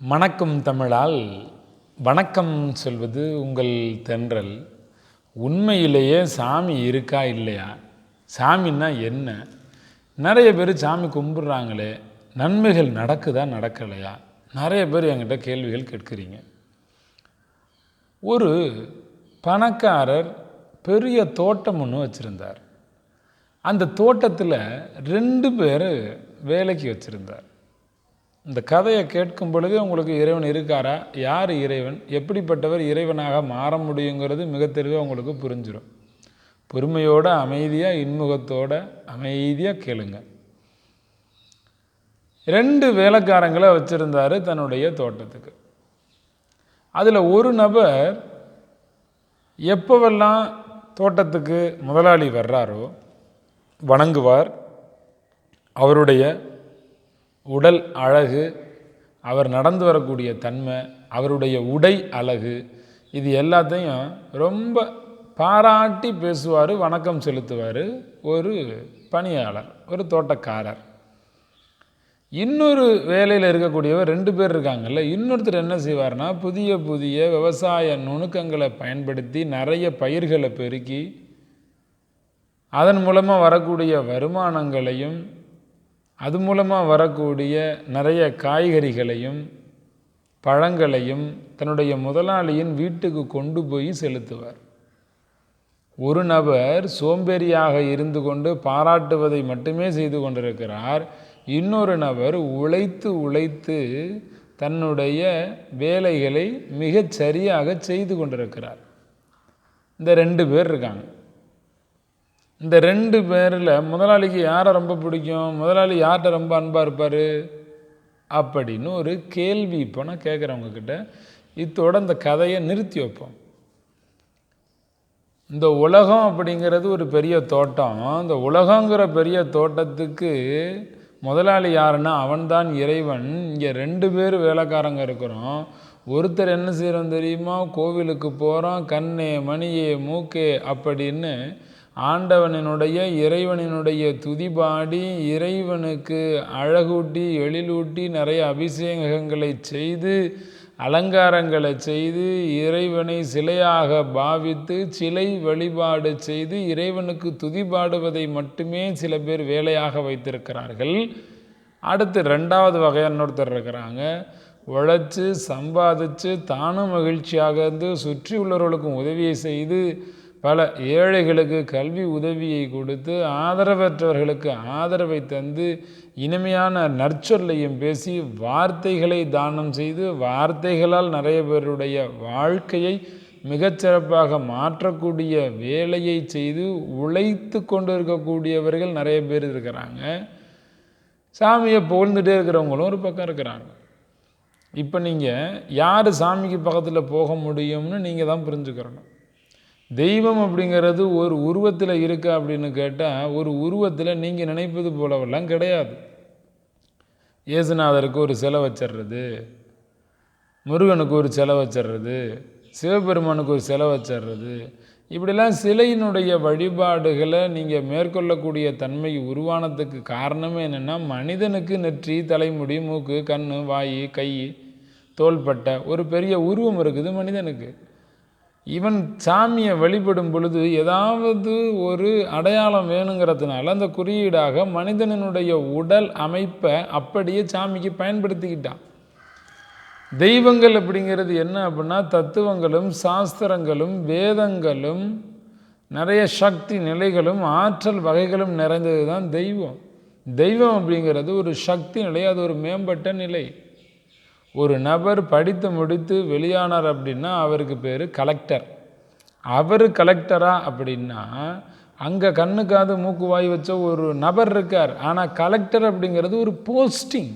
வணக்கம் தமிழால் வணக்கம் சொல்வது உங்கள் தென்றல். உண்மையிலேயே சாமி இருக்கா இல்லையா? சாமின்னா என்ன? நிறைய பேர் சாமி கும்பிட்றாங்களே நன்மைகள் நடக்குதா நடக்கலையா? நிறைய பேர் என்கிட்ட கேள்விகள் கேட்குறீங்க. ஒரு பணக்காரர் பெரிய தோட்டம் ஒன்று வச்சுருந்தார். அந்த தோட்டத்தில் ரெண்டு பேர் வேலைக்கு வச்சுருந்தார். இந்த கதையை கேட்கும் பொழுது உங்களுக்கு இறைவன் இருக்காரா? யார் இறைவன்? எப்படிப்பட்டவர் இறைவனாக மாற முடியுங்கிறது மிக தெளிவாக உங்களுக்கு புரிஞ்சிடும் பொறுமையோட அமைதியாக இன்முகத்தோட அமைதியாக கேளுங்க. ரெண்டு வேலைக்காரங்களை வச்சுருந்தார் தன்னுடைய தோட்டத்துக்கு. அதில் ஒரு நபர் எப்போவெல்லாம் தோட்டத்துக்கு முதலாளி வர்றாரோ வணங்குவார் அவருடைய உடல் அழகு அவர் நடந்து வரக்கூடிய தன்மை அவருடைய உடை அழகு இது எல்லாத்தையும் ரொம்ப பாராட்டி பேசுவார் வணக்கம் செலுத்துவார் ஒரு பணியாளர் ஒரு தோட்டக்காரர். இன்னொரு வேலையில் இருக்கக்கூடியவர் ரெண்டு பேர் இருக்காங்கல்ல இன்னொருத்தர் என்ன செய்வார்னா புதிய புதிய விவசாய நுணுக்கங்களை பயன்படுத்தி நிறைய பயிர்களை பெருக்கி அதன் மூலமாக வரக்கூடிய வருமானங்களையும் அது மூலமாக வரக்கூடிய நிறைய காய்கறிகளையும் பழங்களையும் தன்னுடைய முதலாளியின் வீட்டுக்கு கொண்டு போய் செலுத்துவார். ஒரு நபர் சோம்பேறியாக இருந்து கொண்டு பாராட்டுவதை மட்டுமே செய்து கொண்டிருக்கிறார். இன்னொரு நபர் உழைத்து உழைத்து தன்னுடைய வேலைகளை மிகச் சரியாக செய்து கொண்டிருக்கிறார். இந்த ரெண்டு பேர் இருக்காங்க. இந்த ரெண்டு பேரில் முதலாளிக்கு யாரை ரொம்ப பிடிக்கும்? முதலாளி யார்கிட்ட ரொம்ப அன்பாக இருப்பார்? அப்படின்னு ஒரு கேள்வி இப்போ நான் கேட்குறவங்கக்கிட்ட இத்தோட இந்த கதையை நிறுத்தி வைப்போம். இந்த உலகம் அப்படிங்கிறது ஒரு பெரிய தோட்டம். இந்த உலகங்கிற பெரிய தோட்டத்துக்கு முதலாளி யாருன்னா அவன்தான் இறைவன். இங்கே ரெண்டு பேர் வேலைக்காரங்க இருக்கிறோம். ஒருத்தர் என்ன செய்கிறோம் தெரியுமா? கோவிலுக்கு போகிறோம் கண்ணே மணியே மூக்கே அப்படின்னு ஆண்டவனினுடைய இறைவனினுடைய துதிபாடி இறைவனுக்கு அழகூட்டி எழிலூட்டி நிறைய அபிஷேகங்களை செய்து அலங்காரங்களை செய்து இறைவனை சிலையாக பாவித்து சிலை வழிபாடு செய்து இறைவனுக்கு துதிபாடுவதை மட்டுமே சில பேர் வேலையாக வைத்திருக்கிறார்கள். அடுத்து ரெண்டாவது வகையானொருத்தர் இருக்கிறாங்க. உழைச்சி சம்பாதிச்சு தானும் மகிழ்ச்சியாக இருந்து சுற்றி உள்ளவர்களுக்கும் உதவியை செய்து பல ஏழைகளுக்கு கல்வி உதவியை கொடுத்து ஆதரவற்றவர்களுக்கு ஆதரவை தந்து இனிமையான நற்சொல்லையும் பேசி வார்த்தைகளை தானம் செய்து வார்த்தைகளால் நிறைய பேருடைய வாழ்க்கையை மிகச்சிறப்பாக மாற்றக்கூடிய வேலையை செய்து உழைத்து கொண்டு இருக்கக்கூடியவர்கள் நிறைய பேர் இருக்கிறாங்க. சாமியை புகழ்ந்துட்டே இருக்கிறவங்களும் ஒரு பக்கம் இருக்கிறாங்க. இப்போ நீங்கள் யார் சாமிக்கு பக்கத்தில் போக முடியும்னு நீங்கள் தான் புரிஞ்சுக்கிறணும். தெய்வம் அப்படிங்கிறது ஒரு உருவத்தில் இருக்கா அப்படின்னு கேட்டால் ஒரு உருவத்தில் நீங்கள் நினைப்பது போலவெல்லாம் கிடையாது. இயேசுநாதருக்கு ஒரு சிலை வச்சிடுறது முருகனுக்கு ஒரு சிலை வச்சிடுறது சிவபெருமானுக்கு ஒரு சிலை வச்சிடுறது இப்படிலாம் சிலையினுடைய வழிபாடுகளை நீங்கள் மேற்கொள்ளக்கூடிய தன்மை உருவானதுக்கு காரணமே என்னென்னா மனிதனுக்கு நெற்றி தலைமுடி மூக்கு கண் வாய் கை தோள்பட்டை ஒரு பெரிய உருவம் இருக்குது மனிதனுக்கு. இவன் சாமியை வழிபடும் பொழுது ஏதாவது ஒரு அடையாளம் வேணுங்கிறதுனால அந்த குறியீடாக மனிதனினுடைய உடல் அமைப்பை அப்படியே சாமிக்கு பயன்படுத்திக்கிட்டான். தெய்வங்கள் அப்படிங்கிறது என்ன அப்படின்னா தத்துவங்களும் சாஸ்திரங்களும் வேதங்களும் நிறைய சக்தி நிலைகளும் ஆற்றல் வகைகளும் நிறைந்தது தான் தெய்வம். தெய்வம் அப்படிங்கிறது ஒரு சக்தி நிலை அது ஒரு மேம்பட்ட நிலை. ஒரு நபர் படித்து முடித்து வெளியானார் அப்படின்னா அவருக்கு பேர் கலெக்டர் அவர் கலெக்டரா அப்படின்னா அங்கே கண்ணுக்காது மூக்கு வாய் வச்ச ஒரு நபர் இருக்கார். ஆனால் கலெக்டர் அப்படிங்கிறது ஒரு போஸ்டிங்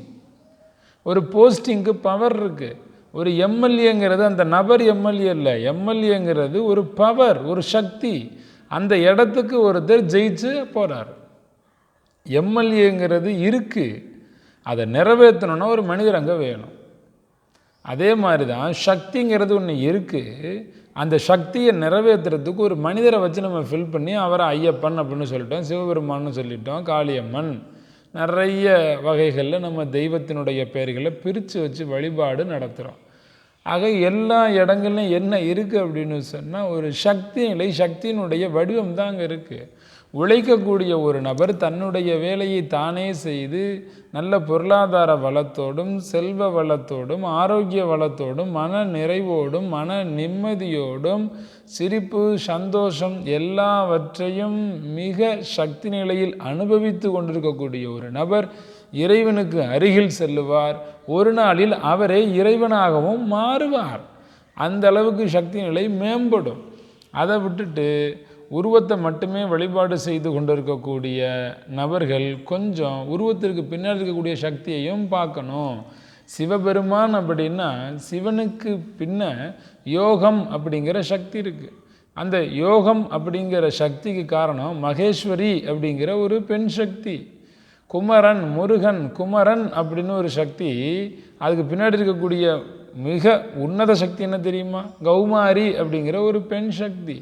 ஒரு போஸ்டிங்க்கு பவர் இருக்குது ஒரு எம்எல்ஏங்கிறது அந்த நபர் எம்எல்ஏ இல்லை. எம்எல்ஏங்கிறது ஒரு பவர் ஒரு சக்தி. அந்த இடத்துக்கு ஒருத்தர் ஜெயிச்சு போகிறார் எம்எல்ஏங்கிறது இருக்குது அதை நிறைவேற்றணுன்னா ஒரு மனிதர் அங்கே வேணும். அதே மாதிரி தான் சக்திங்கிறது ஒன்று இருக்குது அந்த சக்தியை நிறைவேற்றுறதுக்கு ஒரு மனிதரை வச்சு நம்ம ஃபில் பண்ணி அவரை ஐயப்பன் அப்படின்னு சொல்லிட்டோம் சிவபெருமான்னு சொல்லிட்டோம் காளியம்மன். நிறைய வகைகளில் நம்ம தெய்வத்தினுடைய பெயர்களை பிரித்து வச்சு வழிபாடு நடத்துகிறோம் ஆக எல்லா இடங்கள்லையும் என்ன இருக்குது அப்படின்னு சொன்னால் ஒரு சக்தி நிலை சக்தியினுடைய வடிவம் தான் அங்கே இருக்குது உழைக்கக்கூடிய ஒரு நபர் தன்னுடைய வேலையை தானே செய்து நல்ல பொருளாதார வளத்தோடும் செல்வ வளத்தோடும் ஆரோக்கிய வளத்தோடும் மன நிறைவோடும் மன நிம்மதியோடும் சிரிப்பு சந்தோஷம் எல்லாவற்றையும் மிக சக்தி நிலையில் அனுபவித்து கொண்டிருக்கக்கூடிய ஒரு நபர் இறைவனுக்கு அருகில் செல்லுவார். ஒரு நாளில் அவரே இறைவனாகவும் மாறுவார். அந்த அளவுக்கு சக்தி நிலை மேம்படும். அதை விட்டுட்டு உருவத்தை மட்டுமே வழிபாடு செய்து கொண்டிருக்கக்கூடிய நபர்கள் கொஞ்சம் உருவத்திற்கு பின்னாடி இருக்கக்கூடிய சக்தியையும் பார்க்கணும். சிவபெருமான் அப்படின்னா சிவனுக்கு பின்ன யோகம் அப்படிங்கிற சக்தி இருக்குது அந்த யோகம் அப்படிங்கிற சக்திக்கு காரணம் மகேஸ்வரி அப்படிங்கிற ஒரு பெண் சக்தி. குமரன் முருகன் குமரன் அப்படின்னு ஒரு சக்தி. அதுக்கு பின்னாடி இருக்கக்கூடிய மிக உன்னத சக்தி என்ன தெரியுமா? கௌமாரி அப்படிங்கிற ஒரு பெண் சக்தி.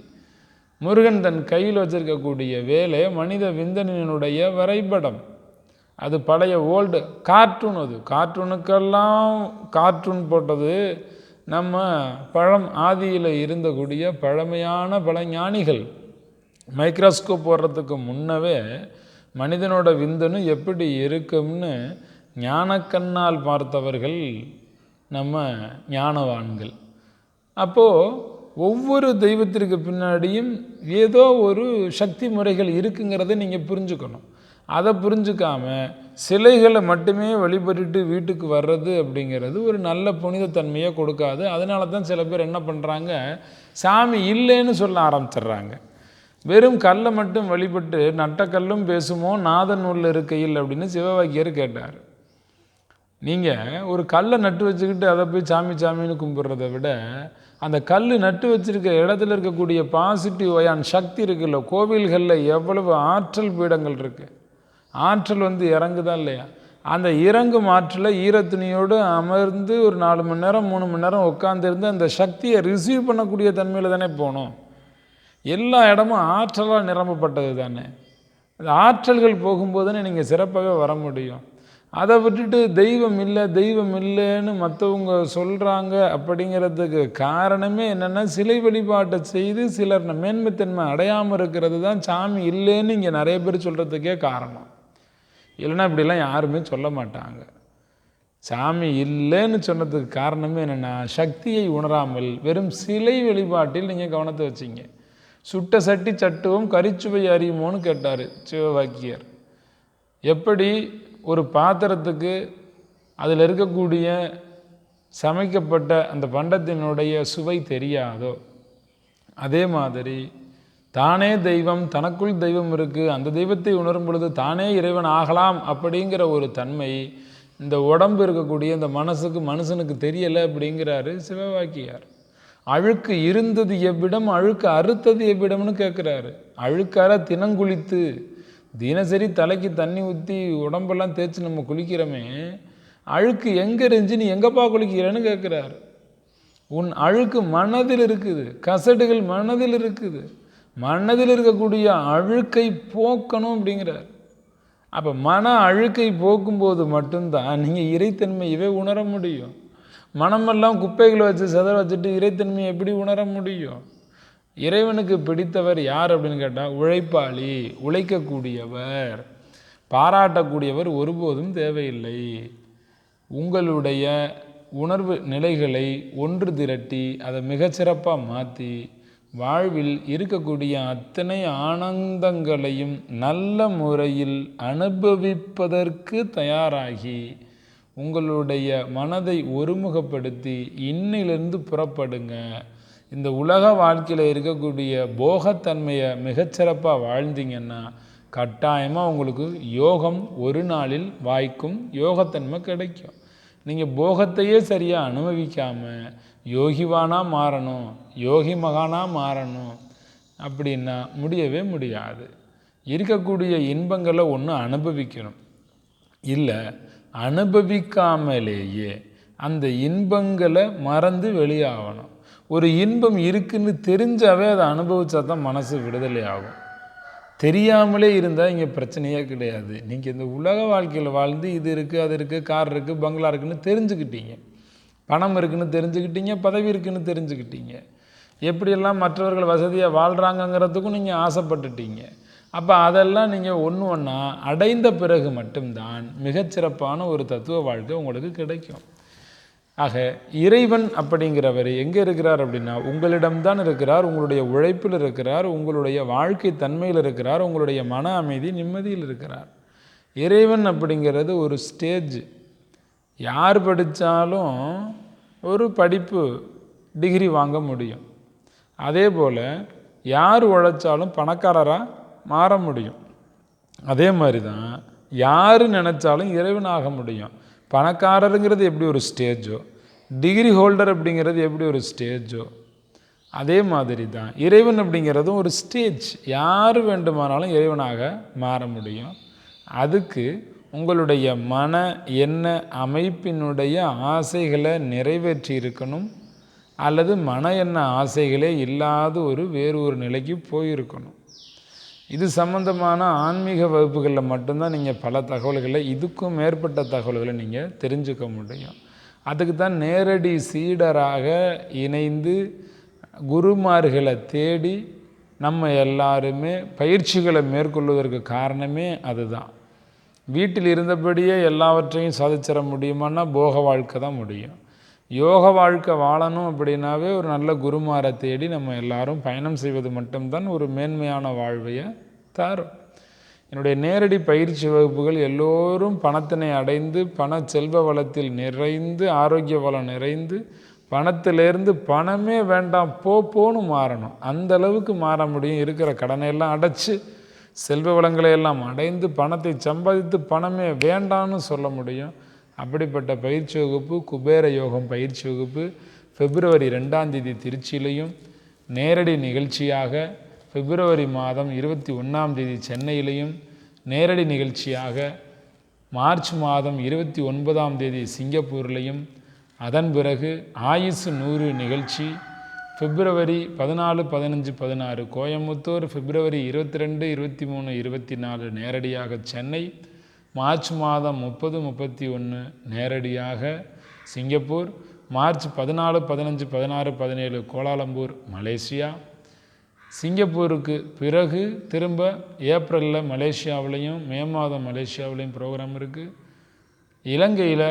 முருகன் தன் கையில் வச்சிருக்கக்கூடிய வேலை மனித விந்தனினுடைய வரைபடம். அது பழைய ஓல்டு கார்ட்டூன் அது. கார்ட்டூனுக்கெல்லாம் கார்ட்டூன் போட்டது நம்ம பழம் ஆதியில் இருந்தக்கூடிய பழமையான பல ஞானிகள் மைக்ரோஸ்கோப் போடுறதுக்கு முன்னவே மனிதனோட விந்தனு எப்படி இருக்கும்னு ஞானக்கண்ணால் பார்த்தவர்கள் நம்ம ஞானவான்கள். அப்போது ஒவ்வொரு தெய்வத்திற்கு பின்னாடியும் ஏதோ ஒரு சக்தி முறைகள் இருக்குங்கிறத நீங்கள் புரிஞ்சுக்கணும். அதை புரிஞ்சுக்காம சிலைகளை மட்டுமே வழிபட்டுட்டு வீட்டுக்கு வர்றது அப்படிங்கிறது ஒரு நல்ல புனிதத்தன்மையை கொடுக்காது. அதனால தான் சில பேர் என்ன பண்ணுறாங்க சாமி இல்லைன்னு சொல்ல ஆரம்பிச்சிடுறாங்க. வெறும் கல்லை மட்டும் வழிபட்டு நட்டக்கல்லும் பேசுமோ நாதன் உள்ள இருக்கையில் அப்படின்னு சிவவாக்கியர் கேட்டார். நீங்கள் ஒரு கல்லை நட்டு வச்சுக்கிட்டு அதை போய் சாமி சாமின்னு கும்பிட்றத விட அந்த கல் நட்டு வச்சிருக்கிற இடத்துல இருக்கக்கூடிய பாசிட்டிவ் அயான் சக்தி இருக்குல்ல கோவில்களில் எவ்வளவு ஆற்றல் பீடங்கள் இருக்குது ஆற்றல் வந்து இறங்குதா இல்லையா? அந்த இறங்கும் ஆற்றலை ஈரத்துணியோடு அமர்ந்து ஒரு நாலு மணி நேரம் மூணு மணி நேரம் உட்காந்துருந்து அந்த சக்தியை ரிசீவ் பண்ணக்கூடிய தன்மையில் தானே போகணும் எல்லா இடமும் ஆற்றலாக நிரம்பப்பட்டது தானே. அந்த ஆற்றல்கள் போகும்போதுன்னு நீங்கள் சிறப்பாகவே வர முடியும். அதை விட்டுட்டு தெய்வம் இல்லை தெய்வம் இல்லைன்னு மற்றவங்க சொல்கிறாங்க அப்படிங்கிறதுக்கு காரணமே என்னென்னா சிலை வழிபாட்டை செய்து சிலர் மேன்மைத்தன்மை அடையாமல் இருக்கிறது தான் சாமி இல்லைன்னு இங்கே நிறைய பேர் சொல்கிறதுக்கே காரணம். இல்லைன்னா இப்படிலாம் யாருமே சொல்ல மாட்டாங்க. சாமி இல்லைன்னு சொன்னதுக்கு காரணமே என்னென்னா சக்தியை உணராமல் வெறும் சிலை வழிபாட்டில் நீங்கள் கவனத்தை வச்சிங்க. சுட்ட சட்டி சட்டுவம் கரிச்சுவை அறியுமோன்னு கேட்டார் சிவவாக்கியர் எப்படி? ஒரு பாத்திரத்துக்கு அதில் இருக்கக்கூடிய சமைக்கப்பட்ட அந்த பண்டத்தினுடைய சுவை தெரியாதோ? அதே மாதிரி தானே தெய்வம் தனக்குள் தெய்வம் இருக்குது அந்த தெய்வத்தை உணரும் பொழுது தானே இறைவன் ஆகலாம் அப்படிங்கிற ஒரு தன்மை இந்த உடம்பு இருக்கக்கூடிய இந்த மனசுக்கு மனுஷனுக்கு தெரியலை அப்படிங்கிறாரு சிவவாக்கியார். அழுக்கு இருந்தது எவ்விடம் அழுக்கு அறுத்தது எவ்விடம்னு கேட்குறாரு. அழுக்கார தினங்குளித்து தினசரி தலைக்கு தண்ணி ஊற்றி உடம்பெல்லாம் தேய்ச்சி நம்ம குளிக்கிறோமே அழுக்கு எங்கே இருந்துச்சு நீ எங்கப்பா குளிக்கிறேன்னு கேட்குறாரு உன் அழுக்கு மனதில் இருக்குது கசடுகள் மனதில் இருக்குது. மனதில் இருக்கக்கூடிய அழுக்கை போக்கணும் அப்படிங்கிறார். அப்போ மன அழுக்கை போக்கும்போது மட்டும்தான் நீங்கள் இறைத்தன்மையவே உணர முடியும். மனமெல்லாம் குப்பைகளை வச்சு செதற வச்சுட்டு இறைத்தன்மையை எப்படி உணர முடியும்? இறைவனுக்கு பிடித்தவர் யார் அப்படின்னு கேட்டால் உழைப்பாளி உழைக்கக்கூடியவர் பாராட்டக்கூடியவர் ஒருபோதும் தேவையில்லை. உங்களுடைய உணர்வு நிலைகளை ஒன்று திரட்டி அதை மிகச்சிறப்பாக மாற்றி வாழ்வில் இருக்கக்கூடிய அத்தனை ஆனந்தங்களையும் நல்ல முறையில் அனுபவிப்பதற்கு தயாராகி உங்களுடைய மனதை ஒருமுகப்படுத்தி இன்னிலிருந்து புறப்படுங்க. இந்த உலக வாழ்க்கையில் இருக்கக்கூடிய போகத்தன்மையை மிகச்சிறப்பாக வாழ்ந்தீங்கன்னா கட்டாயமாக உங்களுக்கு யோகம் ஒரு நாளில் வாய்க்கும் யோகத்தன்மை கிடைக்கும். நீங்கள் போகத்தையே சரியாக அனுபவிக்காமல் யோகிவானா மாறணும் யோகி மகானாக மாறணும் அப்படின்னா முடியவே முடியாது. இருக்கக்கூடிய இன்பங்களை ஒன்று அனுபவிக்கணும். இல்லை அனுபவிக்காமலேயே அந்த இன்பங்களை மறந்து வெளியாகணும். ஒரு இன்பம் இருக்குன்னு தெரிஞ்சாவே அதை அனுபவித்தா தான் மனசு விடுதலை ஆகும். தெரியாமலே இருந்தால் இங்கே பிரச்சனையே கிடையாது. நீங்கள் இந்த உலக வாழ்க்கையில் வாழ்ந்து இது இருக்குது அது இருக்குது கார் இருக்குது பங்களா இருக்குன்னு தெரிஞ்சுக்கிட்டீங்க. பணம் இருக்குன்னு தெரிஞ்சுக்கிட்டீங்க பதவி இருக்குன்னு தெரிஞ்சுக்கிட்டீங்க. எப்படியெல்லாம் மற்றவர்கள் வசதியாக வாழ்கிறாங்கங்கிறதுக்கும் நீங்கள் ஆசைப்பட்டுட்டீங்க. அப்போ அதெல்லாம் நீங்கள் ஒன்று ஒன்றா அடைந்த பிறகு மட்டும்தான் மிகச்சிறப்பான ஒரு தத்துவ வாழ்க்கை உங்களுக்கு கிடைக்கும். ஆக இறைவன் அப்படிங்கிறவர் எங்கே இருக்கிறார் அப்படின்னா உங்களிடம்தான் இருக்கிறார் உங்களுடைய உழைப்பில் இருக்கிறார் உங்களுடைய வாழ்க்கை தன்மையில் இருக்கிறார் உங்களுடைய மன அமைதி நிம்மதியில் இருக்கிறார். இறைவன் அப்படிங்கிறது ஒரு ஸ்டேஜ் யார் படித்தாலும் ஒரு படிப்பு டிகிரி வாங்க முடியும். அதே போல் யார் உழைச்சாலும் பணக்காரராக மாற முடியும். அதே மாதிரி தான் யார் நினச்சாலும் இறைவன் ஆக முடியும். பணக்காரருங்கிறது எப்படி ஒரு ஸ்டேஜோ டிகிரி ஹோல்டர் அப்படிங்கிறது எப்படி ஒரு ஸ்டேஜோ அதே மாதிரி தான் இறைவன் அப்படிங்கிறதும் ஒரு ஸ்டேஜ் யார் வேண்டுமானாலும் இறைவனாக மாற முடியும். அதுக்கு உங்களுடைய மன எண்ண அமைப்பினுடைய ஆசைகளை நிறைவேற்றி இருக்கணும். அல்லது மன எண்ண ஆசைகளே இல்லாத ஒரு வேறு ஒரு நிலைக்கு போயிருக்கணும். இது சம்பந்தமான ஆன்மீக வகுப்புகளில் மட்டும்தான் நீங்கள் பல தகவல்களை இதுக்கும் மேற்பட்ட தகவல்களை நீங்கள் தெரிஞ்சுக்க முடியும். அதுக்கு தான் நேரடி சீடராக இணைந்து குருமார்களை தேடி நம்ம எல்லாருமே பயிற்சிகளை மேற்கொள்வதற்கு காரணமே அதுதான். வீட்டில் இருந்தபடியே எல்லாவற்றையும் சாதிச்சிட முடியுமான்னா போக வாழ்க்கை தான் முடியும். யோக வாழ்க்கை வாழணும் அப்படின்னாவே ஒரு நல்ல குருமாரை தேடி நம்ம எல்லாரும் பயணம் செய்வது மட்டும்தான் ஒரு மேன்மையான வாழ்வையை தரும். என்னுடைய நேரடி பயிற்சி வகுப்புகள் எல்லோரும் பணத்தினை அடைந்து பண செல்வ வளத்தில் நிறைந்து ஆரோக்கிய வளம் நிறைந்து பணத்திலேருந்து பணமே வேண்டாம் போ போன்னு மாறணும். அந்த அளவுக்கு மாற முடியும். இருக்கிற கடனை எல்லாம் அடைச்சு செல்வ வளங்களை எல்லாம் அடைந்து பணத்தை சம்பாதித்து பணமே வேண்டான்னு சொல்ல முடியும். அப்படிப்பட்ட பயிற்சி வகுப்பு குபேர யோகம் பயிற்சி வகுப்பு பிப்ரவரி ரெண்டாம் தேதி திருச்சியிலையும் நேரடி நிகழ்ச்சியாக பிப்ரவரி மாதம் இருபத்தி ஒன்றாம் தேதி சென்னையிலையும் நேரடி நிகழ்ச்சியாக மார்ச் மாதம் இருபத்தி ஒன்பதாம் தேதி சிங்கப்பூர்லையும் அதன் பிறகு ஆயுசு நூறு நிகழ்ச்சி பிப்ரவரி பதினாலு பதினஞ்சு பதினாறு கோயம்புத்தூர் பிப்ரவரி இருபத்தி ரெண்டு இருபத்தி மூணு இருபத்தி நாலு நேரடியாக சென்னை மார்ச் மாதம் முப்பது முப்பத்தி ஒன்று நேரடியாக சிங்கப்பூர் மார்ச் பதினாலு பதினஞ்சு பதினாறு பதினேழு கோலாலம்பூர் மலேசியா. சிங்கப்பூருக்கு பிறகு திரும்ப ஏப்ரலில் மலேசியாவிலையும் மே மாதம் மலேசியாவிலையும் ப்ரோக்ராம் இருக்குது இலங்கையில்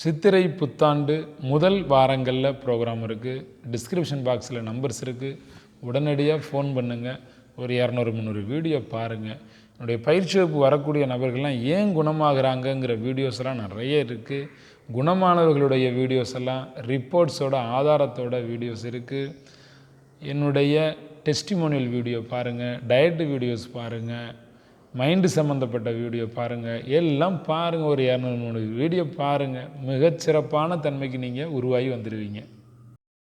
சித்திரை புத்தாண்டு முதல் வாரங்களில் ப்ரோக்ராம் இருக்குது டிஸ்கிரிப்ஷன் பாக்ஸில் நம்பர்ஸ் இருக்குது உடனடியாக ஃபோன் பண்ணுங்கள் ஒரு இரநூறு முந்நூறு வீடியோ பாருங்கள் என்னுடைய பயிற்சி வகுப்பு வரக்கூடிய நபர்கள்லாம் ஏன் குணமாகிறாங்கங்கிற வீடியோஸ்லாம் நிறைய இருக்குது குணமானவர்களுடைய வீடியோஸ் எல்லாம் ரிப்போர்ட்ஸோட ஆதாரத்தோட வீடியோஸ் இருக்குது என்னுடைய டெஸ்டிமோனியல் வீடியோ பாருங்கள் டயட்டு வீடியோஸ் பாருங்கள் மைண்டு சம்மந்தப்பட்ட வீடியோ பாருங்கள் எல்லாம் பாருங்கள் ஒரு இரநூறு மூணு வீடியோ பாருங்கள் மிகச்சிறப்பான தன்மைக்கு நீங்கள் உருவாகி வந்துடுவீங்க